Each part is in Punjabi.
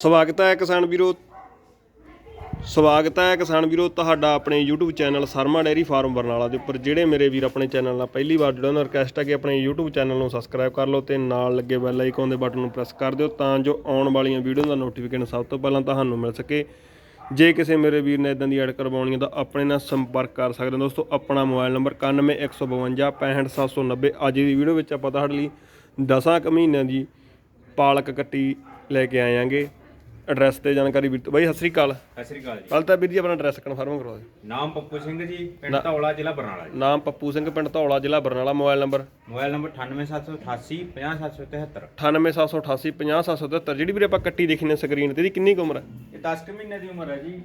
ਸਵਾਗਤ ਹੈ ਕਿਸਾਨ ਵੀਰੋ। ਸਵਾਗਤ ਹੈ ਕਿਸਾਨ ਵੀਰੋ ਤੁਹਾਡਾ ਆਪਣੇ YouTube channel Sharma dairy farm Barnala ਦੇ ਉੱਪਰ, ਜਿਹੜੇ ਮੇਰੇ ਵੀਰ ਆਪਣੇ ਚੈਨਲ ਨਾਲ ਪਹਿਲੀ ਵਾਰ ਜੁੜੇ ਉਹਨਾਂ ਰਿਕਵੈਸਟ ਹੈ ਕਿ ਆਪਣੇ YouTube ਚੈਨਲ ਨੂੰ ਸਬਸਕ੍ਰਾਈਬ ਕਰ ਲਓ ਤੇ ਨਾਲ ਲੱਗੇ ਬੈਲ ਆਈਕਨ ਦੇ ਬਟਨ ਨੂੰ ਪ੍ਰੈਸ ਕਰ ਦਿਓ ਤਾਂ ਜੋ ਆਉਣ ਵਾਲੀਆਂ ਵੀਡੀਓ ਦਾ ਨੋਟੀਫਿਕੇਸ਼ਨ ਸਭ ਤੋਂ ਪਹਿਲਾਂ ਤੁਹਾਨੂੰ ਮਿਲ ਸਕੇ। ਜੇ ਕਿਸੇ ਮੇਰੇ ਵੀਰ ਨੇ ਇਦਾਂ ਦੀ ਐਡ ਕਰਵਾਉਣੀ ਹੈ ਤਾਂ ਆਪਣੇ ਨਾਲ ਸੰਪਰਕ ਕਰ ਸਕਦੇ ਹੋ ਦੋਸਤੋ। ਆਪਣਾ ਮੋਬਾਈਲ ਨੰਬਰ 9152 65790 ਅੱਜ ਦੀ ਵੀਡੀਓ ਵਿੱਚ ਆਪਾਂ ਤੁਹਾਡੇ ਲਈ 10 ਕੁ ਮਹੀਨਿਆਂ ਦੀ ਪਾਲਕ ਕੱਟੀ ਲੈ ਕੇ ਆਇਆਂਗੇ। ਐਡਰੈਸ ਤੇ ਜਾਣਕਾਰੀ ਵੀਰ ਤੋਂ ਬਾਈ ਸਤਿ ਸ੍ਰੀ ਅਕਾਲ। ਸਤਿ ਸ੍ਰੀ ਅਕਾਲ ਜੀ। ਪਹਿਲਾਂ ਤਾਂ ਵੀਰ ਜੀ ਆਪਣਾ ਐਡਰੈਸ ਕਨਫਰਮ ਕਰਵਾ ਦਿਓ। ਨਾਮ ਪੱਪੂ ਸਿੰਘ ਜੀ ਪਿੰਡ ਧੌਲਾ ਜ਼ਿਲ੍ਹਾ ਬਰਨਾਲਾ ਜੀ। ਨਾਮ ਪੱਪੂ ਸਿੰਘ ਪਿੰਡ ਧੌਲਾ ਜ਼ਿਲ੍ਹਾ Barnala mobile number? Mobile number 98788 50773 98788 50773 ਜਿਹੜੀ ਵੀਰੇ ਆਪਾਂ ਕੱਟੀ ਦੇਖੀ ਨੇ ਸਕਰੀਨ ਤੇ ਇਹਦੀ ਕਿੰਨੀ ਕੁ ਉਮਰ ਹੈ? ਇਹ 10 ਕੁ ਮਹੀਨੇ ਦੀ ਉਮਰ ਹੈ ਜੀ।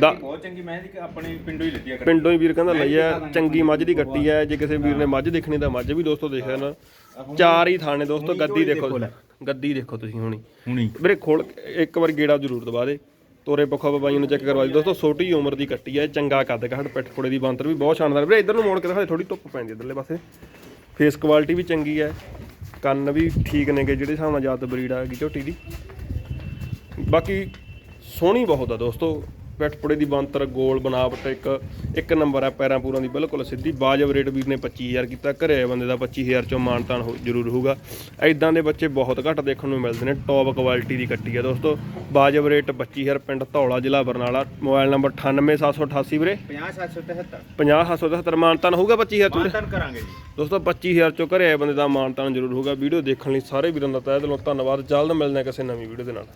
ਦਾ- ਬਹੁਤ ਚੰਗੀ ਮੈਂ ਦੀ ਆਪਣੇ ਪਿੰਡੋਂ ਹੀ ਲੱਦੀ ਆ। ਪਿੰਡੋਂ ਹੀ ਵੀਰ ਕਹਿੰਦਾ ਲਈ ਆ ਚੰਗੀ ਮੱਝ ਦੀ ਕੱਟੀ ਹੈ। ਜੇ ਕਿਸੇ ਵੀਰ ਨੇ ਮੱਝ ਦੇਖਣੀ ਤਾਂ ਮੱਝ ਵੀ ਦੋਸਤੋ ਦੇਖ ਲੈਣਾ। ਚਾਰ ਹੀ ਥਾਣੇ ਦੋਸਤੋ ਗੱਦੀ ਦੇਖੋ ਗੱਦੀ ਦੇਖੋ ਤੁਸੀਂ ਹੁਣੀ। ਹੁਣੀ। ਵੀਰੇ ਖੋਲ ਇੱਕ ਵਾਰ ਗੇੜਾ ਜ਼ਰੂਰ ਦਵਾ ਦੇ। ਤੋਰੇ ਪੱਖਾ ਬਾਬਾਈਆਂ ਨੂੰ ਚੈੱਕ ਕਰਵਾ ਦੀ ਦੋਸਤੋ ਛੋਟੀ ਉਮਰ ਦੀ ਕੱਟੀ ਹੈ ਚੰਗਾ ਕੱਦ ਪਿੱਠ ਕੋੜੇ ਦੀ ਬਾਂਤਰ ਵੀ ਬਹੁਤ ਸ਼ਾਨਦਾਰ। ਵੀਰੇ ਇਧਰ ਨੂੰ ਮੋੜ ਕੇ ਦਿਖਾ ਦੇ ਥੋੜੀ ਧੁੱਪ ਪੈਂਦੀ ਇਧਰਲੇ ਪਾਸੇ। ਫੇਸ ਕੁਆਲਿਟੀ ਵੀ ਚੰਗੀ ਹੈ ਕੰਨ ਵੀ ਠੀਕ ਨੇਗੇ ਜਿਹੜੇ ਹਿਸਾਬ ਨਾਲ ਜਾਤ ਬਰੀਡ ਆ ਗਈ ਝੋਟੀ ਦੀ। ਬਾਕੀ ਸੋਹਣੀ ਬਹੁਤ ਆ ਦੋਸਤੋ। ਪਿੱਠ ਪੁੜੇ ਦੀ ਬਾਂਤਰ ਗੋਲ ਬਨਾਵਟ ਇੱਕ ਇੱਕ ਨੰਬਰ ਆ ਪੈਰਾਂ ਪੂਰਾਂ ਦੀ ਬਿਲਕੁਲ ਸਿੱਧੀ। ਬਾਜਬ ਰੇਟ ਵੀਰ ਨੇ 25000 ਕੀਤਾ ਘਰੇ ਆਏ ਬੰਦੇ ਦਾ 25000 ਚੋਂ ਮਾਨਤਾਨ ਹੋ- ਜ਼ਰੂਰ ਹੋਊਗਾ। ਐਦਾਂ ਦੇ ਬੱਚੇ ਬਹੁਤ ਘੱਟ ਦੇਖਣ ਨੂੰ ਮਿਲਦੇ ਨੇ ਟੌਪ ਕੁਆਲਿਟੀ ਦੀ ਕੱਟੀ ਆ ਦੋਸਤੋ। ਬਾਜਬ ਰੇਟ 25000 ਪਿੰਡ ਧੌਲਾ ਜ਼ਿਲ੍ਹਾ ਬਰਨਾਲਾ। ਮੋਬਾਈਲ ਨੰਬਰ 98788 ਵੀਰੇ। 50773 50777 ਮਾਨਤਾਨ ਹੋਊਗਾ 25000 ਤੋਂ? ਮਾਨਤਨ ਕਰਾਂਗੇ ਜੀ। ਦੋਸਤੋ 25000 ਚੋਂ ਘਰੇ ਬੰਦੇ ਦਾ ਮਾਨਤਾਨ ਜ਼ਰੂਰ ਹੋਊਗਾ। ਵੀਡੀਓ ਦੇਖਣ ਲਈ ਸਾਰੇ ਵੀਰਾਂ ਦਾ ਤਹਿ ਦਿਲੋਂ ਧੰਨਵਾਦ। ਜਲਦ ਮਿਲਦੇ ਹਾਂ ਕਿਸੇ ਨਵੀਂ ਵੀਡੀਓ ਦੇ ਨਾਲ।